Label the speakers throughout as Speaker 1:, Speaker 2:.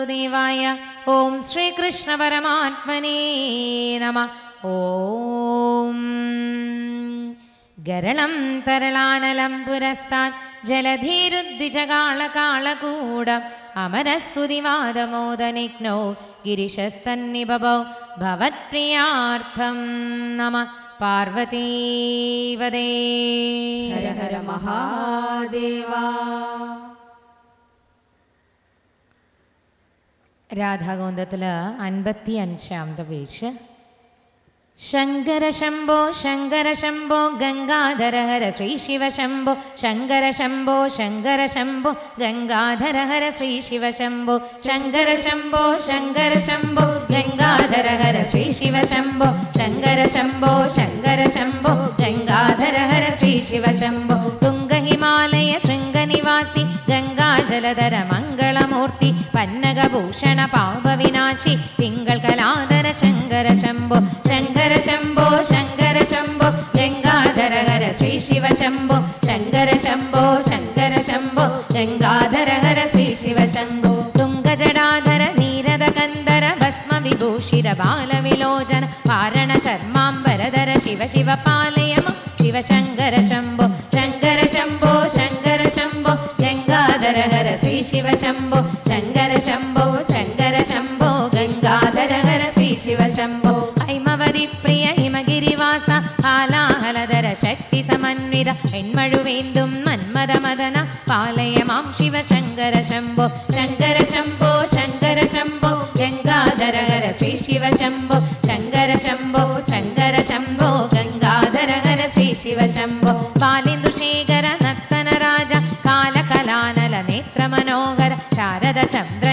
Speaker 1: വാസുദേവായ ഓം ശ്രീകൃഷ്ണ പരമാത്മനേ നമ. ഓം. ഗരളം തരളാനലം പുരസ്താൻ ജലധീരുദ്ധിജകാളകാളകൂടം അമരസ്തുതിവാദമോദനിഘ്നോ ഗിരിശസ്തന്നിഭവോ ഭവത്പ്രിയാർത്ഥം നമ. പാർവതീവദേ
Speaker 2: ഹര ഹര മഹാദേവാ.
Speaker 1: രാധാഗോന്തത്തിൽ അൻപത്തി അഞ്ചാമത്തെ പേജ്. ശങ്കര ശംഭോ ശങ്കര ശംഭോ ഗംഗാധര ഹര ശ്രീ ശിവ ശംഭോ ശങ്കര ശംഭോ ശങ്കര ശംഭോ ഗംഗാധര ഹര ശ്രീ ശിവ ശംഭോ ശങ്കര ശംഭോ ശങ്കര ശംഭോ ഗംഗാധര ഹര ശ്രീ ശിവ ശംഭോ ശങ്കര ശംഭോ ശങ്കര ശംഭോ ഗംഗാധര ഹര ശ്രീ ശിവ ശംഭോ തുംഗ ഹിമാലയ ശൃംഗനിവാസി ഗംഗാജലധര മംഗളമൂർത്തി പന്നകഭൂഷണ പാപവിനാശി തിങ്കൾ കലാധര ശങ്കര ശംഭോ ശങ്കര ശംഭോ ശങ്കര ശംഭോ ഗംഗാധര ഹര ശ്രീ ശിവ ശംഭോ ശങ്കര ശംഭോ ശങ്കര ശംഭോ ഗംഗാധര ഹര ശ്രീ ശിവ ശംഭോ. തുംഗജടാധര നീരദ കന്ദര ഭസ്മ വിഭൂഷിര ബാലവിലോചന പാരണ ചർമാംബരധര ശിവ ശിവ പാലയമ ശ്രീ ശിവ ശംഭോ ശങ്കര ശംഭോ ശങ്കര ശംഭോ ഗംഗാധര ഹര ശ്രീ ശിവ ശംഭോ ഹൈമവതി പ്രിയ ഹിമഗിരിവാസ ഹാലാഹലധര ശക്തി സമന്വിത എൺമഴുവേന്തും മന്മത മദന പാലയ മാം ശിവ ശങ്കര ശംഭോ ശങ്കര ശംഭോ ശങ്കര ശംഭോ ഗംഗാധര ഹര ശ്രീ ശിവ ശംഭോ ശങ്കര ശംഭോ ശങ്കര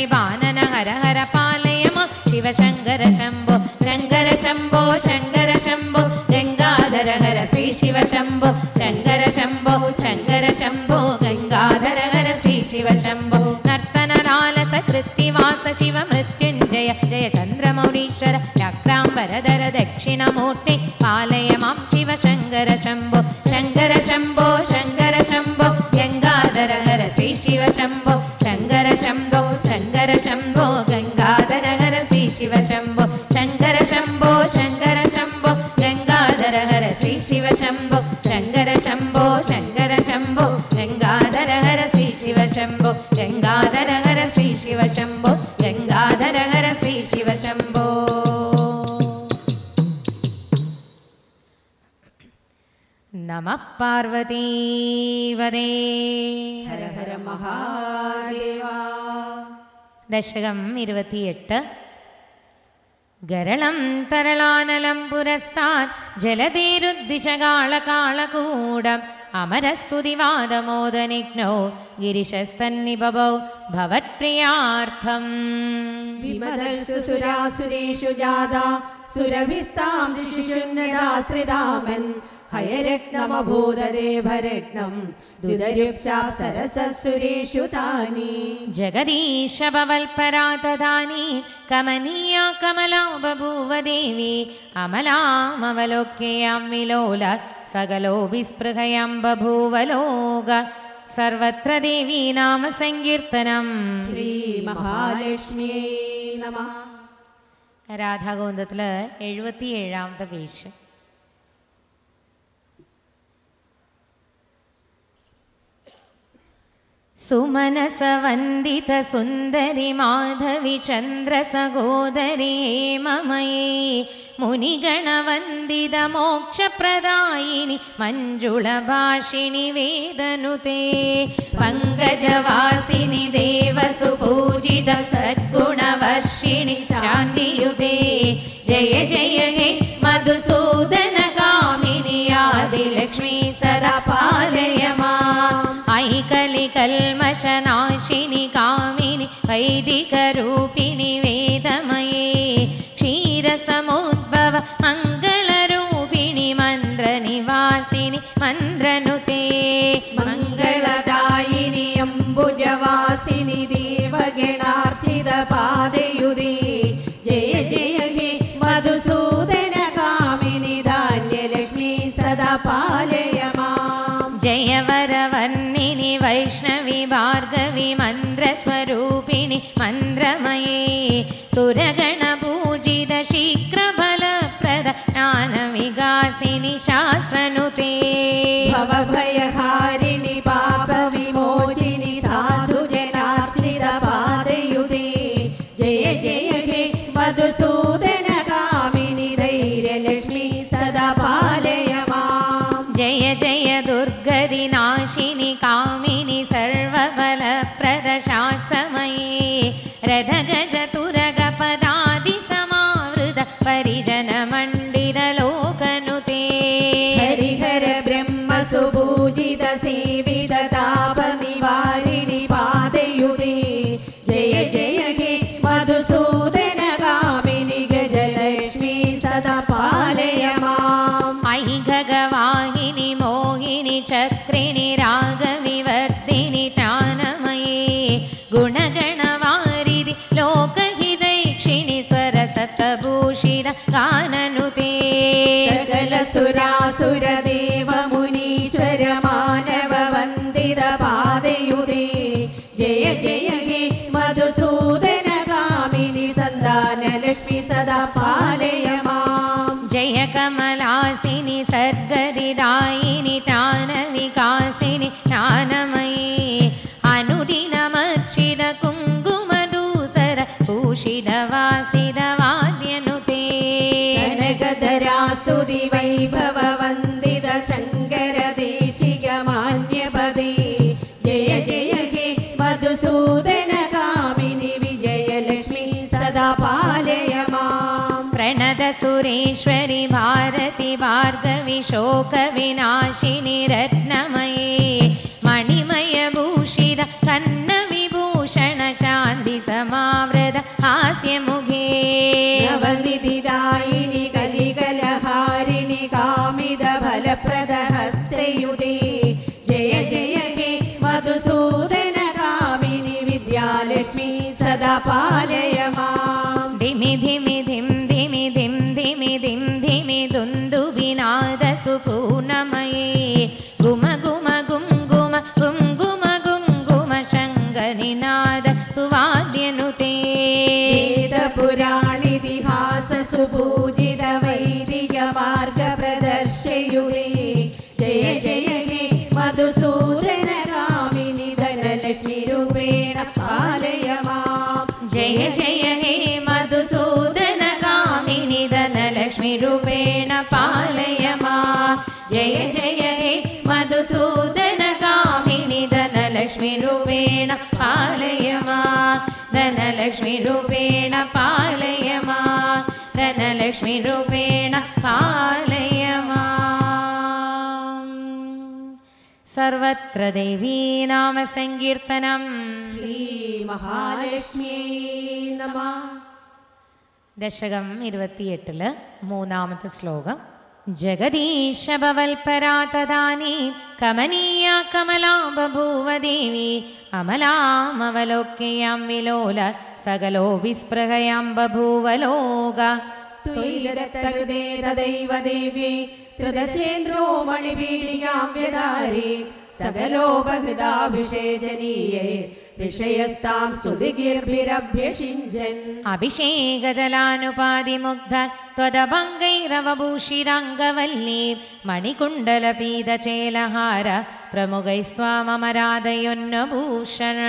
Speaker 1: ചന്ദ്രനിപാനന ഹര ഹര പാലയമ ശിവശങ്കര ശംഭോ ശങ്കര ശംഭോ ശങ്കര ശംഭോ ഗംഗാധര ഹര ശ്രീ ശിവ ശംഭോ ശങ്കര ശംഭോ ശങ്കര ശംഭോ ഗംഗാധര ഹര ശ്രീ ശിവ ശംഭോ നർത്തന ലാലസ കൃത്തിവാസ ശിവ മൃത്യുഞ്ജയ ജയ ചന്ദ്രമൗളീശ്വര ചക്രാംബരധര ദക്ഷിണമൂർത്തി പാലയ മാം ശിവ ശങ്കര ശംഭോ ശങ്കര ശംഭോ ശങ്കര ശംഭോ ഗംഗാധര ഹര ശ്രീ ശിവ ശംഭോ ശങ്കര ശംഭോ ശങ്കര ശംഭോ ഗംഗാധര ഹര ശ്രീ ശിവ ശംഭോ. ശങ്കര ശംഭോ ശങ്കര ശംഭോ ഗംഗാധര ഹര ശ്രീ ശിവ ശംഭോ. ശങ്കര ശംഭോ ശങ്കര ശംഭോ ഗംഗാധര ഹര ശ്രീ ശിവ ശംഭോ. ഗംഗാധര ഹര ശ്രീ ശിവ ശംഭോ ഗംഗാധര ഹര ശ്രീ ശിവ ശംഭോ. നമ പാർവതീവരേ
Speaker 2: ഹര ഹര മഹാദേവാ.
Speaker 1: ദശകം ഇരുപത്തിയെട്ട്. ഗരളം തരളാനലം പുരസ്താൻ ജലധീരുദ്വിജകാളകാളകൂടം അമരസ്തുതിവാദമോദനിഘ്നോ ഗിരിശസ്തന്നിബഭൗ ഭവത്പ്രിയാർത്ഥം.
Speaker 2: സുരാസുരേഷു ജാതാ സുരഭിസ്താം ഋഷിഷുന്നതാസ്ത്രിതാമൻ ഹയരത്നമഭൂതദേഭരത്നം ദുദരുപ്സാപ്സരസസുരേഷു താനി.
Speaker 1: ജഗദീശവൽപരാ തദാനി കമനീയ കമലാ ബഭൂവ ദേവി അമലാമവലോക്യയാം വിലോല സകലോ വിസ്പൃഹയാം ബഭൂവലോക സർവത്ര ദേവീ നാമ സങ്കീർത്തനം
Speaker 2: ശ്രീ മഹാലക്ഷ്മിയേ നമ.
Speaker 1: രാധാഗോന്തത്തിൽ എഴുപത്തി ഏഴാമത്തെ सुमनसवन्दितसुन्दरि माधविचन्द्रसहोदरि हे ममये मुनिगणवन्दितमोक्षप्रदायिनि मञ्जुलभाषिणि
Speaker 2: वेदनुते पङ्कजवासिनि देवसुपूजित सद्गुणवर्षिणि शान्तियुते जय जय हे मधुसूदन कल्मषनाशिनि कामिनि वैदिकरूपिणि वेदमये
Speaker 1: क्षीरसमुद्भव मङ्गलरूपिणि मन्द्रनिवासिनि मन्द्रनुते മന്ത്രമയേ സുരഗണപൂജിത ശീഘ്രഫലപ്രദ ജ്ഞാനവികാസിനി ശാസ്ത്രനുതേ.
Speaker 2: ഭവഭയഹാരിണി പാപവിമോചിനി സാധുജനാർച്ചിത പാദയുതേ ജയ ജയ ഹേ മധുസൂദന കാമിനി ധൈര്യലക്ഷ്മി
Speaker 1: സ്വരസത്തഭൂഷിത ഗാനനുതേ
Speaker 2: സകല സുരാസുര ദേവ മുനീശ്വര മാനവ വന്ദിത പാദയുതേ ജയ ജയ ഹേ മധുസൂദന കാമിനി സന്താന ലക്ഷ്മി സദാ പാലയ മാം
Speaker 1: ജയ കമലാസിനി സർഗരിദായിനി ജ്ഞാനവികാസിനി ജ്ഞാനമയേ അനുദിനമർച്ചിത കുങ്കുമദൂസര ഭൂഷിതവാസിത വാദ്യനുതേ ഭാർഗവി ശോകവിനാശിനി രത്നമയേ മണിമയഭൂഷിത കന്നവിഭൂഷണ ശാന്തി സമാവൃത ഹാസ്യമുഖേ.
Speaker 2: നവനിധിദായിനി കലികലഹാരിണി കാമിത ഫലപ്രദ ഹസ്തയുതേ ജയ ജയ ഹേ മധുസൂദന കാമിനി വിദ്യാലക്ഷ്മി സദാ പാലയ ജയ ജയ ഹേ മധുസൂദന കാമിനി ധനലക്ഷ്മി രൂപേണ പാലയ മാ
Speaker 1: ജയ ജയ ഹേ മധുസൂദന കാമിനി ധനലക്ഷ്മി രൂപേണ പാലയ മാ ധനലക്ഷ്മി രൂപേണ സർവത്ര ദേവീ നാമ സങ്കീർത്തനം
Speaker 2: ശ്രീ മഹാലക്ഷ്മി നമ.
Speaker 1: ദശകം ഇരുപത്തിയെട്ടിൽ മൂന്നാമത്തെ ശ്ലോകം. ജഗദീശ ഭവൽപരാ തദാനീ കമനീയ കമലാ ബഭൂവ ദേവി അമലാമവലോക്യയാം വിലോല സകലോ വിസ്പൃഹയാം ബഭൂവ ലോക
Speaker 2: തദൈവ ദേവ്യേ ത്രിദശേന്ദ്രോ മണിപീഡികാം വ്യധാരി സകലോപഹൃതാഭിഷേചനീയേ ഋഷയസ്താം സ്തുതിഗിർഭിരഭ്യഷിഞ്ചൻ
Speaker 1: അഭിഷേകജലാനുപാതിമുഗ്ധ त्वदभङ्गैरवभूषिराङ्गवल्ली मणिकुण्डलपीतचेलहार प्रमुखैस्त्वामराधयुन्नभूषण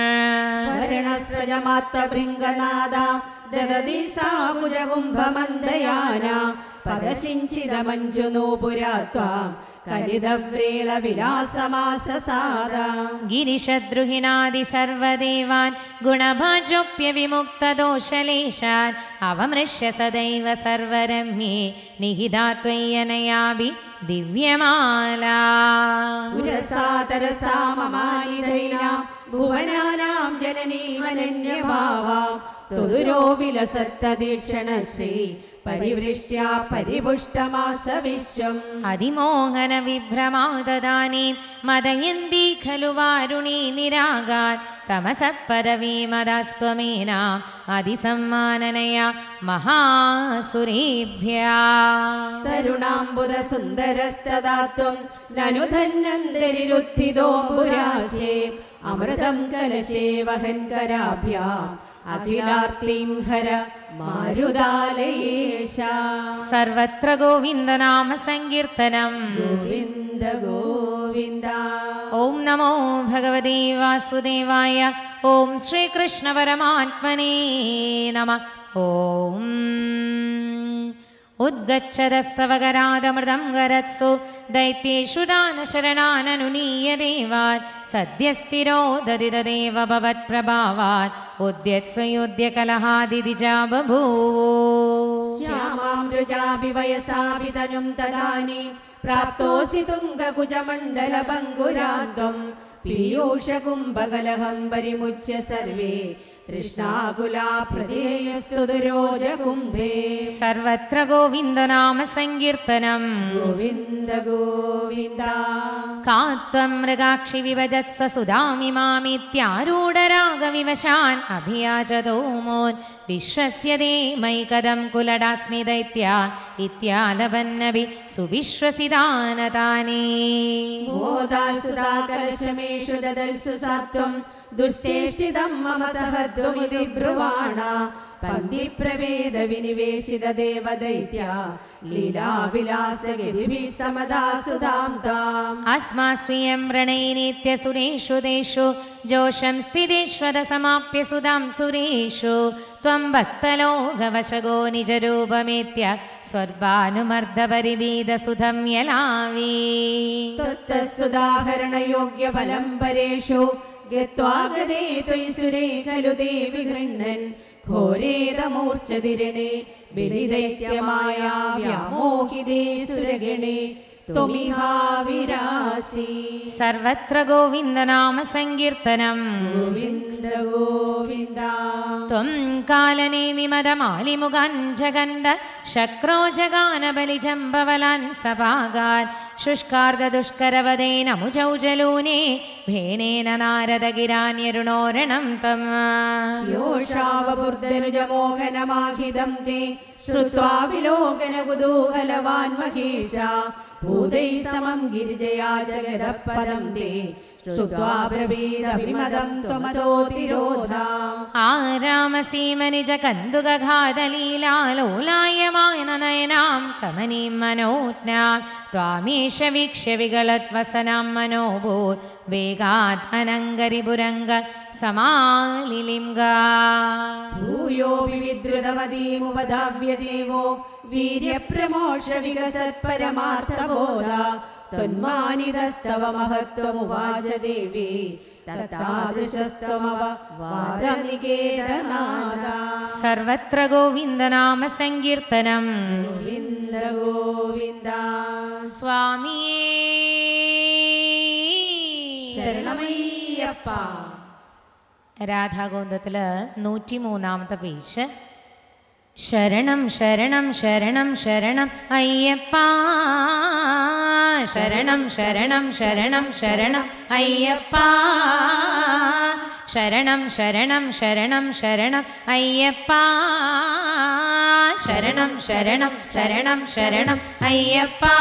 Speaker 2: ഭരണസ്രജമാത്തഭൃംഗനാദാം ദദതി സാകുജകുംഭമന്ദയാനാം പദശിഞ്ചിതമഞ്ജുനൂപുരാത്വാം കലിതവ്രീള कलितव्रीलविलासमाससाद
Speaker 1: गिरिशद्रुहिणादिसर्वदेवान् गुणभाजोप्य विमुक्तदोषलेशान् अवमृश्य सदैव सर्वरम्ये निहिता त्वय्यनयाभि दिव्यमाला
Speaker 2: उरसा तरसा ममानिधैनां भुवनानां जननीवनन्यभावां तुदुरो विलसत्तदीक्षणश्री പരിവൃഷ്ട്യാ പരിപുഷ്ടമാസവിശ്വം.
Speaker 1: അതിമോഹന വിഭ്രമാദദാനീ മതയന്തി ഖലു വാരുണീ നിരാഗാത് മതസ്വമേന അതിസമ്മാനനയ
Speaker 2: മഹാസുരേഭ്യ. തരുണാംബുദസുന്ദരസ്തദാത്വം നനു അമൃതം കലശേ വഹൻകരാഭ്യാം അഖിലാർത്തിം ഹര മാരുതാലയേശ
Speaker 1: സർവത്ര ഗോവിന്ദനാമ സങ്കീർത്തനം.
Speaker 2: ഗോവിന്ദ ഗോവിന്ദ.
Speaker 1: ഓം നമോ ഭഗവതേ വാസുദേവായ ഓം ശ്രീകൃഷ്ണ പരമാത്മനേ നമ. ഓം. ഉദ്ഗച്ഛതസ്തവകരാതമൃതം ഗരത്സു. ദൈത്യേഷു ദാനശരണാനനുനീയ ദേവാൻ സദ്യസ്ഥിരോ ദദിതദേവ ഭവത്പ്രഭാവാൻ ഉദ്യത്സു യുദ്ധ്യകലഹാദിതിജാ ബഭൂവോ
Speaker 2: ശ്യാമാം രുജാഭി വയസാഭി തനും തദാനി. പ്രാപ്തോസി തുംഗകുജമണ്ഡലഭംഗുരാന്തം പീയൂഷകുംഭകലഹം പരിമുച്യ സർവേ. ദുരോജകുംഭേ
Speaker 1: സർവത്ര ഗോവിന്ദനാമ സങ്കീർത്തനം
Speaker 2: ഗോവിന്ദ ഗോവിന്ദ.
Speaker 1: കാത്വം മൃഗാക്ഷി വിഭജത്സ സുധാമിമാമിത്യാരൂഢരാഗവിവശാൻ അഭിയാചതോ മോൻ വിശ്വസ്യതേ മൈകദം കുലടാസ്മി ദൈത്യ ഇത്യാലപന്നവി സുവിശ്വസിതാനതാനേ.
Speaker 2: മോദാൽ സുധാകലശമേഷു ദദൽസു സാത്വം ദുഷ്ടേഷ്ടിതം മമ സഹത്വമിതി ബ്രുവാണ പന്തിപ്രവേദ വിനിവേശിത ദേവദൈത്യ ലീലാവിലാസഗതിഭിः സമദാ സുധാം താം
Speaker 1: अस्मास्वीयं व्रणैनित्यसुरेषु देषु जोषं स्थितेष्वद समाप्य सुधां सुरेषु त्वं भक्तलोकवशगो निजरूपमेत्य स्वर्गानुमर्दपरिवीदसुधं यलावी
Speaker 2: त्वत्तत्सुदाहरणयोग्यफलं परेषु ഗത്വാഗതേ ത്വയ്സുരേ ദേവി ബലിദൈത്യമായ
Speaker 1: വ്യാമോഹിതേ സുരഗണേ.
Speaker 2: തുമിഹാവിരാസി. സർവത്ര
Speaker 1: ഗോവിന്ദനാമ സങ്കീർത്തനം ഗോവിന്ദ ഗോവിന്ദ. ത്വം കാലനേമി മതമാലിമുഖാൻ ജഗണ്ട ശക്രോജഗാനബലിജംബവലാൻ സഭാഗാൻ
Speaker 2: ശുഷ്കാർദ്ദുഷ്കരവദേന മുജൗജലൂനെ ഭേനേന നാരദഗിരാന്യരുണോരണം തം യോഷാവബുർദ്ധനുജമോഹനമാഹിതം തേ ശ്രുത്വാ വിലോകനകുതൂഹലവാൻ മഹേശ. ഭൂതൈ സമം ഗിരിജയാ
Speaker 1: ജഗതപദം തേ ആരാമസീമനിജകന്തുകഘാതലീലാലോലായമാനനയനാം കമനീം മനോജ്ഞാം. ത്വാമീശ വീക്ഷ്യ വികളത്വസനാം മനോഭൂത് വേഗാത് അനങ്കരിപുരംഗ
Speaker 2: സമാലിലിംഗ. ഭൂയോ വിവിദ്രുതമതീമുപധാവ്യ ദേവോ വീര്യപ്രമോക്ഷ വികസത്പരമാർത്ഥബോധ തന്മാനിതസ്തവ മഹത്വമുവാച ദേവി സർവത്ര
Speaker 1: ഗോവിന്ദനാമ സങ്കീർത്തനം
Speaker 2: ഗോവിന്ദ ഗോവിന്ദ
Speaker 1: സ്വാമിയേ.
Speaker 2: ശരണമയ്യപ്പ.
Speaker 1: രാധാഗോന്ദത്തിൽ നൂറ്റിമൂന്നാമത്തെ പേജ്. शरणं शरणं शरणं शरणम् अय्यप्पा शरणं शरणं शरणं शरणम् अय्यप्पा शरणं शरणं शरणं शरणम् अय्यप्पा शरणं शरणं शरणं शरणम् अय्यप्पा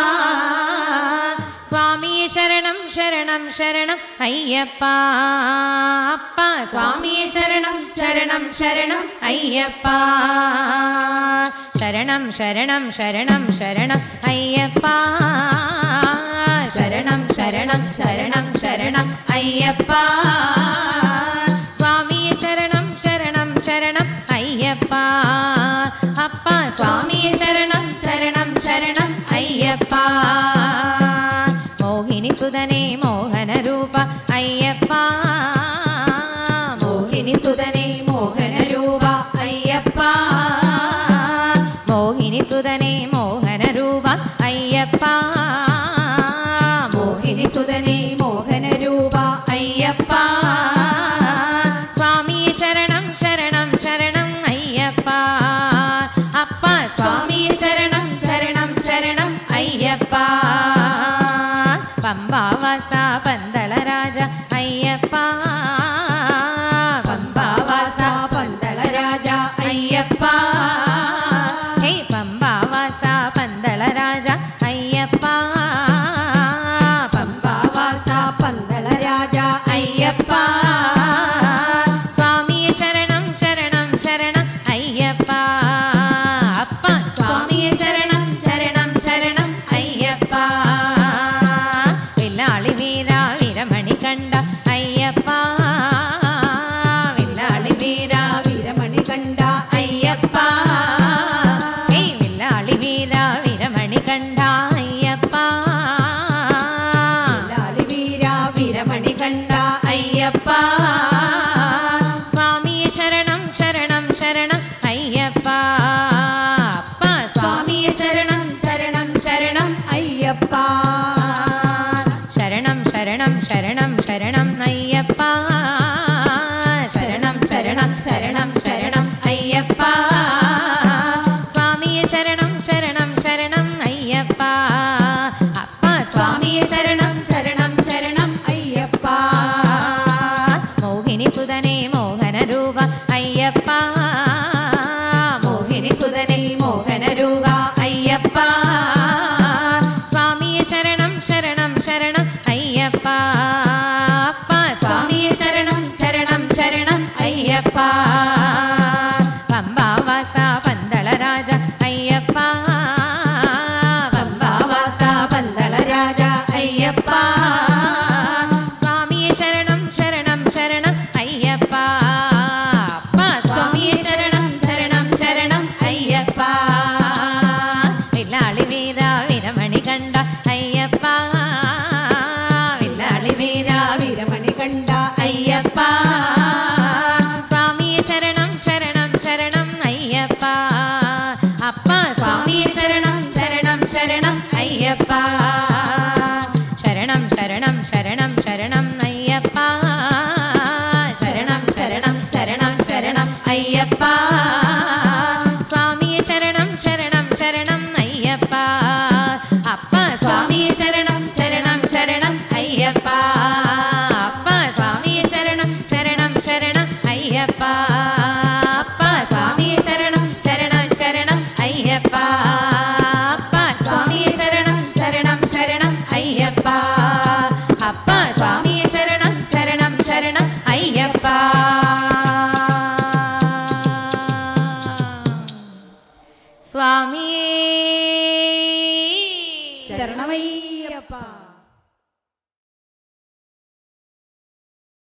Speaker 1: சுவாமி சரணம் சரணம் சரணம் ஐயப்பா அப்பா சுவாமி சரணம் சரணம் சரணம் ஐயப்பா சரணம் சரணம் சரணம் சரணம் ஐயப்பா சரணம் சரணம் சரணம் சரணம் ஐயப்பா मोहनरूप अय्य Yeah. സ്വാമിയെ ശരണം ശരണം